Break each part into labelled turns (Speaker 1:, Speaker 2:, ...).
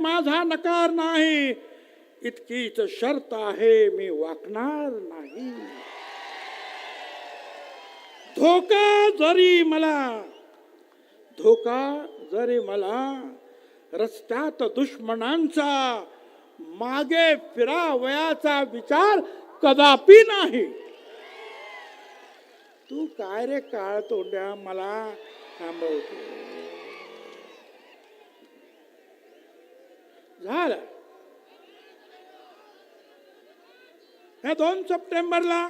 Speaker 1: माझा नकार नाही. इतकीच शर्त आहे मी वाकणार नाही. धोका जरी मला धोका जरी मला रस्त्यात दुश्मनांचा मागे फिरावयाचा विचार कदापि नाही. तू काय रे काळ तोंड्या मला थांबवतो झालं. ह्या दोन सप्टेंबरला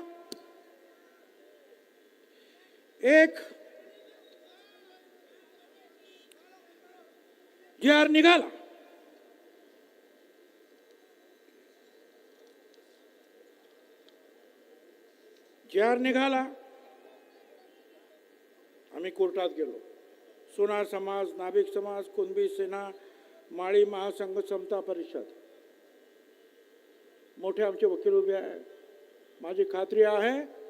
Speaker 1: एक जे आर निघाला. जे आर निघाला. आम्ही कोर्टात गेलो. सोनार समाज नाभिक समाज कुणबी सेना माळी महासंघ समता परिषद. मोठे आमचे वकील उभे आहे माझी खात्री आहे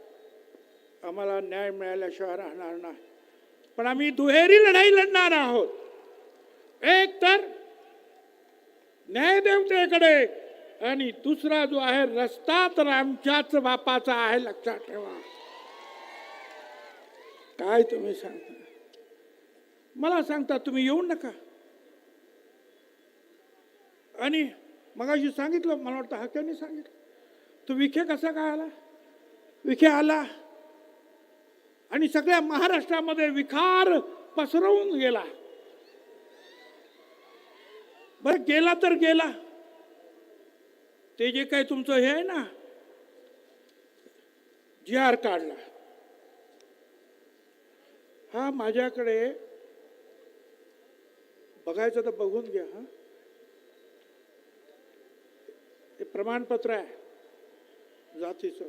Speaker 1: आम्हाला न्याय मिळाल्याशिवाय राहणार नाही. पण आम्ही दुहेरी लढाई लढणार आहोत. एक तर न्यायदेवतेकडे आणि दुसरा जो आहे रस्ता तर आमच्याच बापाचा आहे लक्षात ठेवा. काय तुम्ही सांगता? मला सांगता तुम्ही येऊ नका. आणि मगाशी सांगितलं मला वाटतं हक्याने सांगितलं. तो विखे कसा काय आला? विखे आला आणि सगळ्या महाराष्ट्रामध्ये विखार पसरवून गेला. बरं गेला तर गेला. ते जे काही तुमचं हे आहे ना जी आर काढला हा माझ्याकडे बघायचं तर बघून घ्या हा हे प्रमाणपत्र आहे. जातीचं.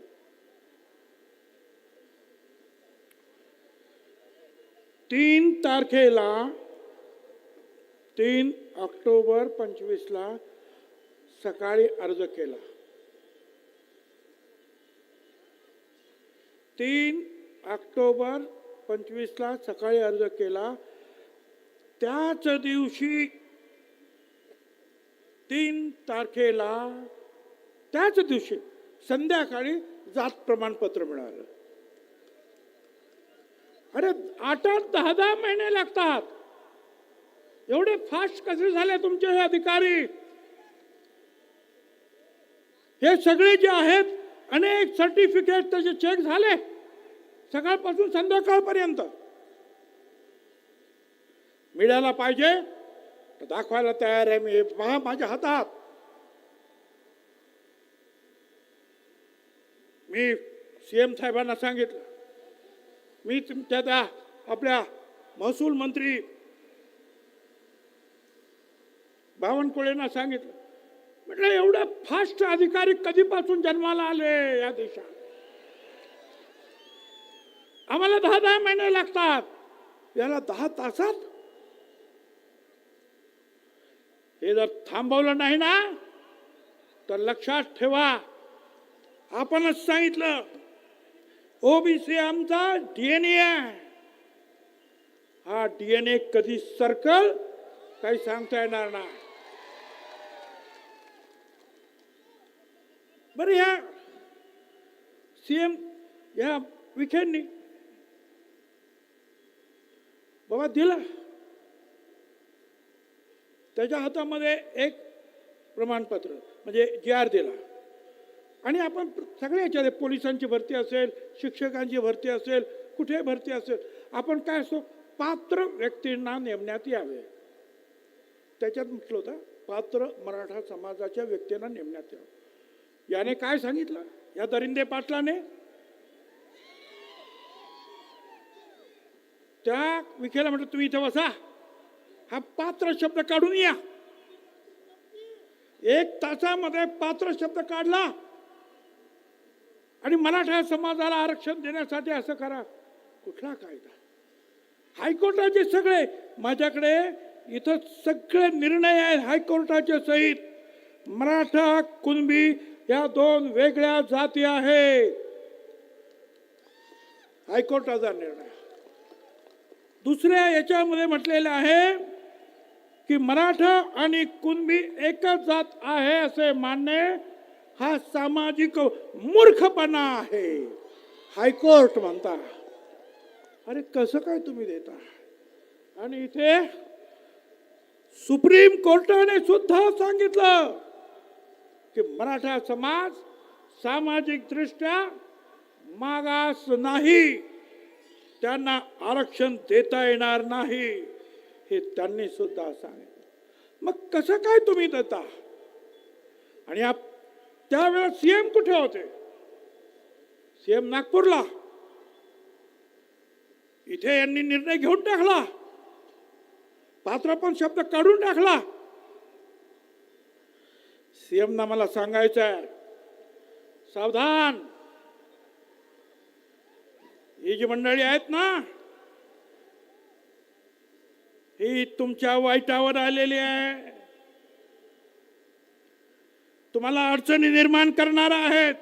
Speaker 1: तीन तारखेला तीन ऑक्टोबर पंचवीसला सकाळी अर्ज केला. तीन ऑक्टोबर पंचवीसला सकाळी अर्ज केला. त्याच दिवशी तीन तारखेला त्याच दिवशी संध्याकाळी जात प्रमाणपत्र मिळालं. अरे आठ आठ दहा दहा महिने लागतात. एवढे फास्ट कसे झाले तुमचे हे अधिकारी? हे सगळे जे आहेत अनेक सर्टिफिकेट त्याचे चेक झाले. सकाळपासून संध्याकाळपर्यंत. मिळायला पाहिजे दाखवायला तयार आहे मी. पहा माझ्या हातात. मी सीएम साहेबांना सांगितलं. मी तुमच्या त्या आपल्या महसूल मंत्री बावनकुळेंना सांगितलं. म्हटलं एवढे फास्ट अधिकारी कधीपासून जन्माला आले या देशात? आम्हाला दहा दहा महिने लागतात. याला दहा तासात? हे जर थांबवलं नाही ना तर लक्षात ठेवा. आपणच सांगितलं. ओबीसी आमचा डीएनए आहे. हा डीएनए कधी सर्कल काही सांगता येणार नाही. बरं या सीएम या विखेंनी बाबा दिला. त्याच्या हातामध्ये एक प्रमाणपत्र म्हणजे जी आर दिला. आणि आपण सगळ्या याच्यामध्ये पोलिसांची भरती असेल शिक्षकांची भरती असेल कुठे भरती असेल आपण काय असतो? पात्र व्यक्तींना नेमण्यात यावे. त्याच्यात म्हटलं होतं पात्र मराठा समाजाच्या व्यक्तींना नेमण्यात यावं. याने काय सांगितलं? या दरिंदे पाटलाने? त्या विखेला म्हटलं तुम्ही इथं बसा. हा पात्र शब्द काढून या. एक तासामध्ये पात्र शब्द काढला. आणि मराठा समाजाला आरक्षण देण्यासाठी असं करा. कुठला कायदा? हायकोर्टाचे सगळे माझ्याकडे इथं सगळे निर्णय आहेत हायकोर्टाचे सहित. मराठा कुणबी या दोन वेगळ्या जाती आहेत. हायकोर्टाचा निर्णय. दुसऱ्या याच्यामध्ये म्हटलेलं आहे की मराठा आणि कुणबी एकच जात आहे असे मानणे हा सामाजिक मूर्खपणा आहे. हायकोर्ट म्हणता. अरे कसं काय तुम्ही देता? आणि इथे सुप्रीम कोर्टाने सुद्धा सांगितलं की मराठा समाज सामाजिक दृष्ट्या मागास नाही. त्यांना आरक्षण देता येणार नाही. हे त्यांनी सुद्धा सांगितलं. मग कसं काय तुम्ही देता? आणि आप- त्यावेळेला सीएम कुठे होते? सीएम नागपूरला. इथे यांनी निर्णय घेऊन टाकला. पात्र पण शब्द काढून टाकला. सीएम ना मला सांगायचं आहे सावधान. ही जी मंडळी आहेत ना ही तुमच्या वाईटावर आलेली आहे. तुम्हाला अडचणी निर्माण करणार आहेत.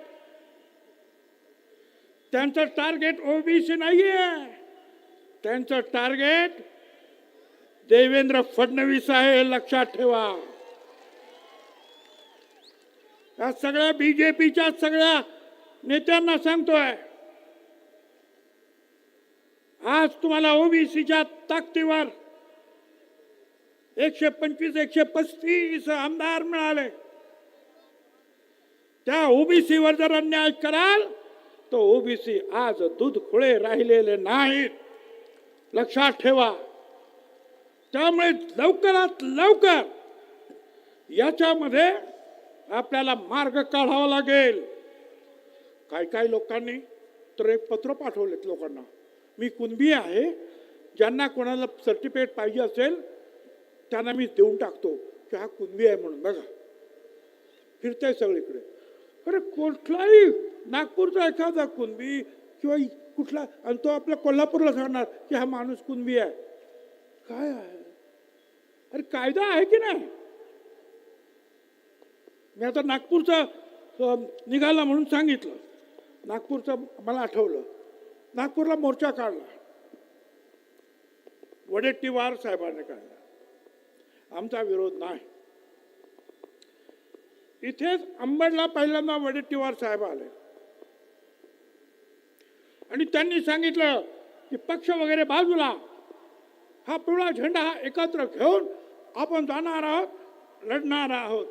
Speaker 1: त्यांचं टार्गेट ओबीसी नाहीये. त्यांचं टार्गेट देवेंद्र फडणवीस आहे लक्षात ठेवा. या सगळ्या बीजेपीच्या सगळ्या नेत्यांना सांगतोय आज तुम्हाला ओबीसीच्या ताकदीवर एकशे पंचवीस एकशे पस्तीस आमदार मिळाले. त्या ओबीसीवर जर अन्याय कराल तर ओबीसी आज दूध खुळे राहिलेले नाहीत. लक्षात ठेवा. त्यामुळे लवकरात लवकर याच्यामध्ये आपल्याला मार्ग काढावा लागेल. काही काही लोकांनी तर एक पत्र पाठवलेत लोकांना. मी कुणबी आहे ज्यांना कोणाला सर्टिफिकेट पाहिजे असेल त्यांना मी देऊन टाकतो की हा कुणबी आहे म्हणून. बघा. फिरतंय सगळीकडे. अरे कुठलाही नागपूरचा एखादा कुणबी किंवा कुठला आणि तो आपल्या कोल्हापूरला सांगणार की हा माणूस कुणबी आहे? काय आहे? अरे कायदा आहे की नाही? मी आता नागपूरचा निघाला म्हणून सांगितलं. नागपूरचं मला आठवलं. नागपूरला मोर्चा काढला. वडेट्टीवार साहेबांनी काढला. आमचा विरोध नाही. इथेच अंबडला पहिल्यांदा वडेट्टीवार साहेब आले. आणि त्यांनी सांगितलं की पक्ष वगैरे बाजूला हा पिवळा झेंडा हा एकत्र घेऊन आपण जाणार आहोत लढणार आहोत.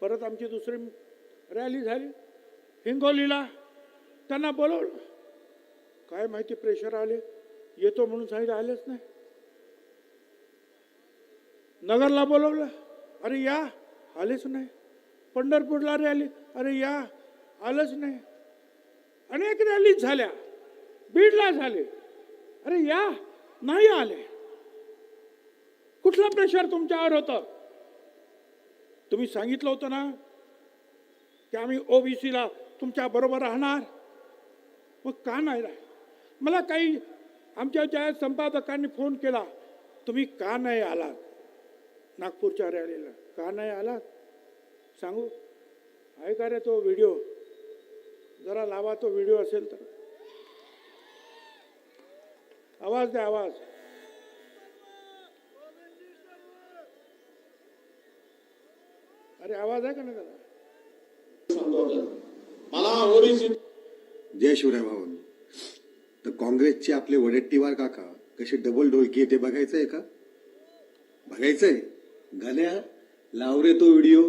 Speaker 1: परत आमची दुसरी रॅली झाली हिंगोलीला. त्यांना बोलवलं. काय माहिती प्रेशर आले. येतो म्हणून सांगितलं आलेच नाही. नगरला बोलवलं. अरे या आलेच नाही. पंढरपूरला रॅली अरे या आलंच नाही. अनेक रॅली झाल्या. बीडला झाले. अरे या नाही आले. कुठलं प्रेशर तुमच्यावर होतं? तुम्ही सांगितलं होतं ना की आम्ही ओबीसीला तुमच्या बरोबर राहणार. मग का नाही राह मला काही आमच्या ज्या संपादकांनी फोन केला तुम्ही का नाही आलात? नागपूरच्या रॅलीला. का नाही आलात सांगू? आहे का रे तो व्हिडिओ? जरा लावा तो व्हिडिओ असेल तर. आवाज द्या आवाज. अरे आवाज आहे का नाही त्याला?
Speaker 2: मला
Speaker 3: जय शिवराय भावन तर काँग्रेसचे आपले वडेट्टीवार काका कसे डबल ढोलकी आहे ते बघायचंय का? बघायचंय. गाण्या लाव रे तो व्हिडिओ.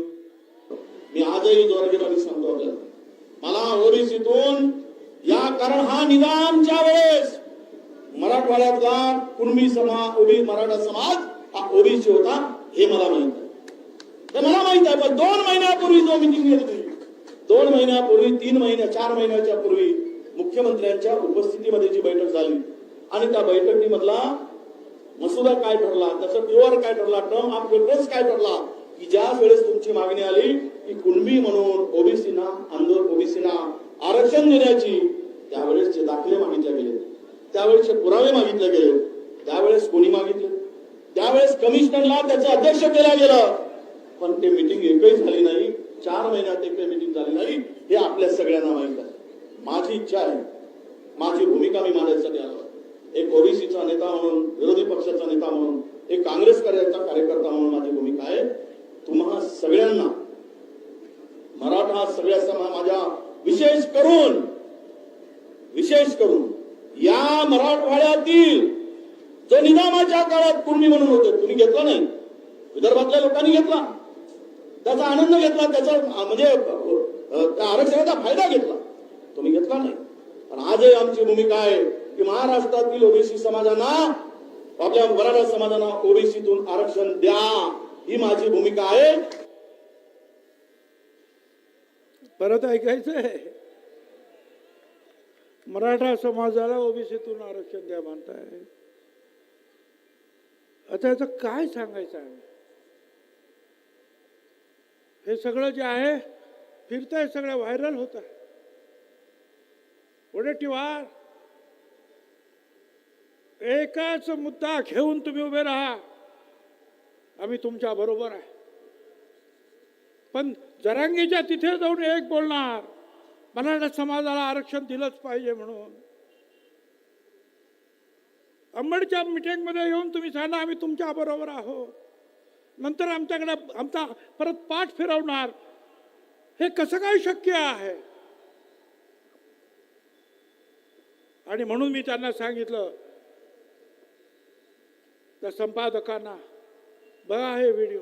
Speaker 2: मी आजही द्वारकेवारी सांगतो मला ओरिसीतून या कारण हा निदानच्या वेळेस मराठवाड्यातला कुणबी समाज ओबी मराठा समाज हा ओबीसी होता हे मला माहीत आहे. हे मला माहीत आहे पण दोन महिन्यापूर्वी जो मिटिंग घेतली दोन महिन्यापूर्वी तीन महिन्या चार महिन्याच्या पूर्वी मुख्यमंत्र्यांच्या उपस्थितीमध्ये जी बैठक झाली आणि त्या बैठकीमधला मसुदा काय ठरला त्याचा प्युअर काय ठरला टर्म ऑफ रेफरन्स काय ठरला की ज्या वेळेस तुमची मागणी आली की कुणबी म्हणून ओबीसीना आंदोलन ओबीसीना आरक्षण देण्याची त्यावेळेसचे दाखले मागितले गेले त्यावेळेसचे पुरावे मागितले गेले त्यावेळेस कोणी मागितले? त्यावेळेस कमिशनरला त्याचं अध्यक्ष केलं गेलं. पण ते मिटिंग एकही झाली नाही चार महिन्यात एक मिटिंग झाली नाही हे आपल्या सगळ्यांना माहीत आहे. माझी इच्छा आहे माझी भूमिका मी मांडायसाठी आलो एक ओबीसीचा नेता म्हणून विरोधी पक्षाचा नेता म्हणून एक काँग्रेस कार्याचा कार्यकर्ता म्हणून माझी भूमिका आहे. तुम्हा सगळ्यांना मराठा सगळ्या समा माझ्या विशेष करून विशेष करून या मराठवाड्यातील जो निजामाच्या काळात कुर्मी म्हणून होते तुम्ही घेतला नाही. विदर्भातल्या लोकांनी घेतला. त्याचा आनंद घेतला त्याचा म्हणजे त्या आरक्षणाचा फायदा घेतला. तुम्ही घेतला नाही. पण आजही आमची भूमिका आहे की महाराष्ट्रातील ओबीसी समाजांना आपल्या मराठा समाजांना ओबीसीतून आरक्षण द्या. ही माझी भूमिका आहे.
Speaker 1: परत ऐकायचंय? मराठा समाजाला ओबीसीतून आरक्षण द्या म्हणताय. आता याचं काय सांगायचं आहे? हे सगळं जे आहे फिरतंय सगळं व्हायरल होत आहे वडेट्टीवार एकाच मुद्दा घेऊन तुम्ही उभे राहा. आम्ही तुमच्या बरोबर आहे. पण जरांगीच्या तिथे जाऊन एक बोलणार. मराठा समाजाला आरक्षण दिलंच पाहिजे म्हणून. अंबडच्या मिटिंगमध्ये येऊन तुम्ही सांगा आम्ही तुमच्या बरोबर आहोत. नंतर आमच्याकडे आमचा परत पाठ फिरवणार. हे कसं काय शक्य आहे? आणि म्हणून मी त्यांना सांगितलं त्या संपादकांना. बघा हे व्हिडिओ.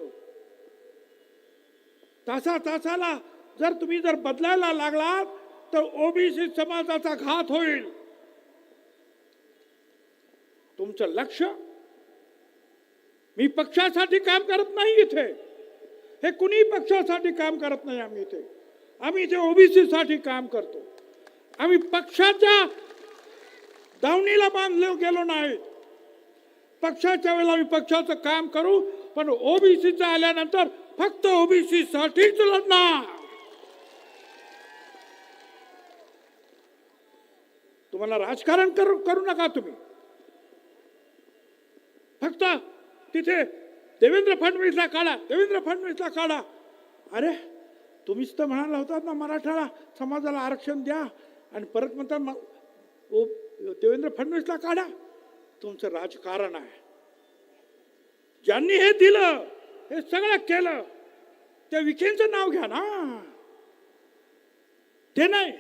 Speaker 1: तासा तासाला जर तुम्ही जर बदलायला लागलात तर ओबीसी समाजाचा घात होईल. तुमचं लक्ष. मी पक्षासाठी काम करत नाही इथे. हे कुणी पक्षासाठी काम करत नाही आम्ही इथे. आम्ही इथे ओबीसी साठी काम करतो. आम्ही पक्षाच्या दावणीला बांधले गेलो नाही. पक्षाच्या वेळेला मी पक्षाचं काम करू पण ओबीसीचं आल्यानंतर फक्त ओबीसी साठीच लढणार. तुम्हाला राजकारण करू करू नका तुम्ही. फक्त तिथे देवेंद्र फडणवीसला काढा देवेंद्र फडणवीसला काढा. अरे तुम्हीच तर म्हणाला होतात ना मराठाला समाजाला आरक्षण द्या आणि परत म्हणतात मग ओ देवेंद्र फडणवीसला काढा. तुमचं राजकारण आहे. ज्यांनी हे दिलं हे सगळं केलं त्या विखेंचं नाव घ्या ना. ते नाही.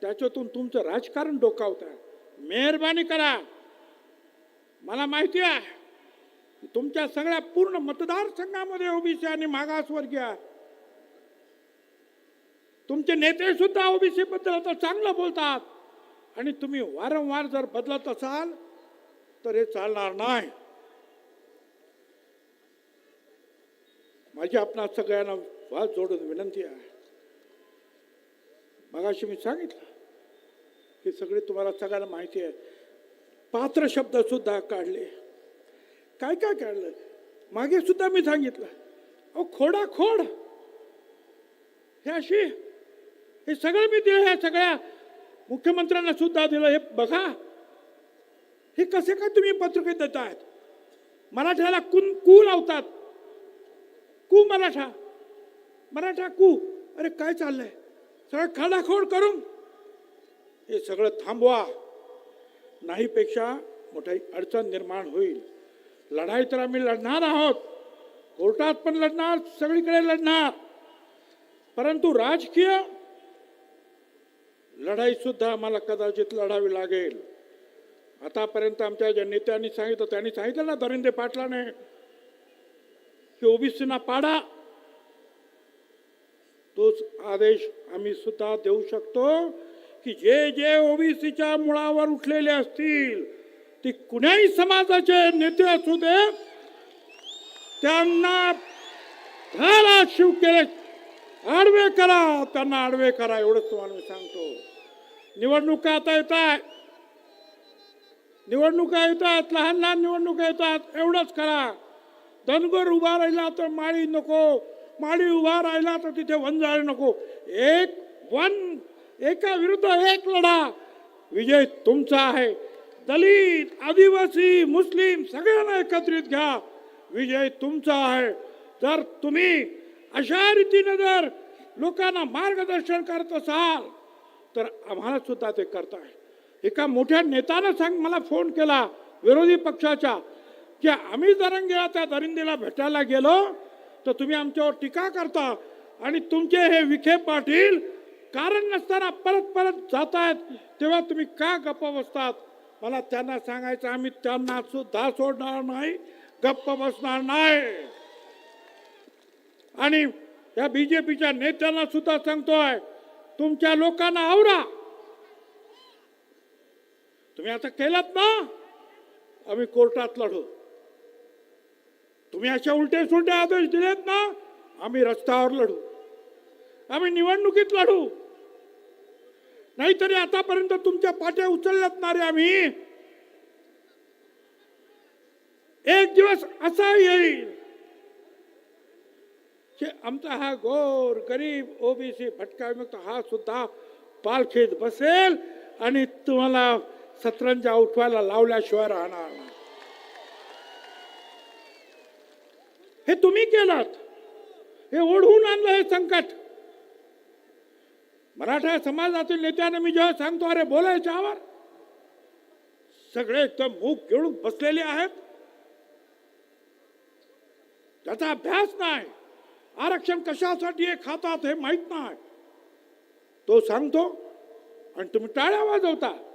Speaker 1: त्याच्यातून तुमचं राजकारण डोकावत आहे. मेहरबानी करा. मला माहिती आहे तुमच्या सगळ्या पूर्ण मतदारसंघामध्ये ओबीसी आणि मागासवर्गीय आहे. तुमचे नेते सुद्धा ओबीसी बद्दल आता चांगलं बोलतात. आणि तुम्ही वारंवार जर बदलत असाल तर हे चालणार नाही. माझी आपणा सगळ्यांना वाद जोडून विनंती आहे. मगाशी मी सांगितलं हे सगळे तुम्हाला सगळ्यांना माहिती आहे. पात्र शब्द सुद्धा काढले. काय काय काढलं? मागे सुद्धा मी सांगितलं. अहो खोडा खोड हे अशी हे सगळं मी दिलं ह्या सगळ्या मुख्यमंत्र्यांना सुद्धा दिलं. हे बघा. हे कसे काय तुम्ही पत्रिकेत आहेत? मराठ्याला कुन कू लावतात. कू मराठा. मराठा कू. अरे काय चाललंय? सगळं खाडाखोड करून. हे सगळं थांबवा. नाहीपेक्षा मोठी अडचण निर्माण होईल. लढाई तर आम्ही लढणार आहोत. कोर्टात पण लढणार सगळीकडे लढणार. परंतु राजकीय लढाई सुद्धा आम्हाला कदाचित लढावी लागेल. आतापर्यंत आमच्या ज्या नेत्यांनी सांगितलं त्यांनी सांगितलं ना दरिंदे पाटलाने की ओबीसीना पाडा. तोच आदेश आम्ही सुद्धा देऊ शकतो की जे जे ओबीसीच्या मुळावर उठलेले असतील ते कुण्याही समाजाचे नेते असू दे त्यांना धारा शिव केले आडवे करा त्यांना आडवे करा एवढंच तुम्हाला मी सांगतो. निवडणुका आता येत आहे निवडणुका येतात लहान लहान निवडणुका येतात एवढंच करा. धनगर उभा राहिला तर माळी नको माळी उभा राहिला तर तिथे वंजाळे नको. एक वन एका विरुद्ध एक लढा. विजय तुमचा आहे. दलित आदिवासी मुस्लिम सगळ्यांना एकत्रित घ्या. विजय तुमचा आहे. जर तुम्ही अशा रीतीने जर लोकांना मार्गदर्शन करत असाल तर आम्हाला सुद्धा ते येईल. एका मोठ्या नेत्यानं सांग मला फोन केला विरोधी पक्षाच्या की आम्ही दरंगेला त्या दरिंदीला भेटायला गेलो तर तुम्ही आमच्यावर टीका करता आणि तुमचे हे विखे पाटील कारण नसताना परत परत जात आहेत तेव्हा तुम्ही का गप्प बसतात? मला त्यांना सांगायचं आम्ही त्यांना सुद्धा सोडणार नाही गप्प बसणार नाही. आणि या बीजेपीच्या नेत्यांना सुद्धा सांगतोय तुमच्या लोकांना आवरा. तुम्ही आता केलात ना आम्ही कोर्टात लढू. तुम्ही अशा उलटे सुलटे आदेश दिलेत ना आम्ही रस्त्यावर लढू. आम्ही निवडणुकीत लढू. नाहीतरी आतापर्यंत तुमच्या पाट्या उचलल्यात ना रे आम्ही. एक दिवस असा येईल की आमचा हा गोर गरीब ओबीसी भटका हा सुद्धा पालखीत बसेल आणि तुम्हाला सतरंजा उठवायला लावल्याशिवाय राहणार नाही. हे तुम्ही केलात. हे ओढवून आणलं हे संकट. मराठा समाजातील नेत्याने मी जेव्हा सांगतो अरे बोलायच्यावर सगळे एकदम मूग घेऊन बसलेले आहेत. त्याचा अभ्यास नाही. आरक्षण कशासाठी हे खातात हे माहीत नाही. तो सांगतो आणि तुम्ही टाळ्या वाजवता.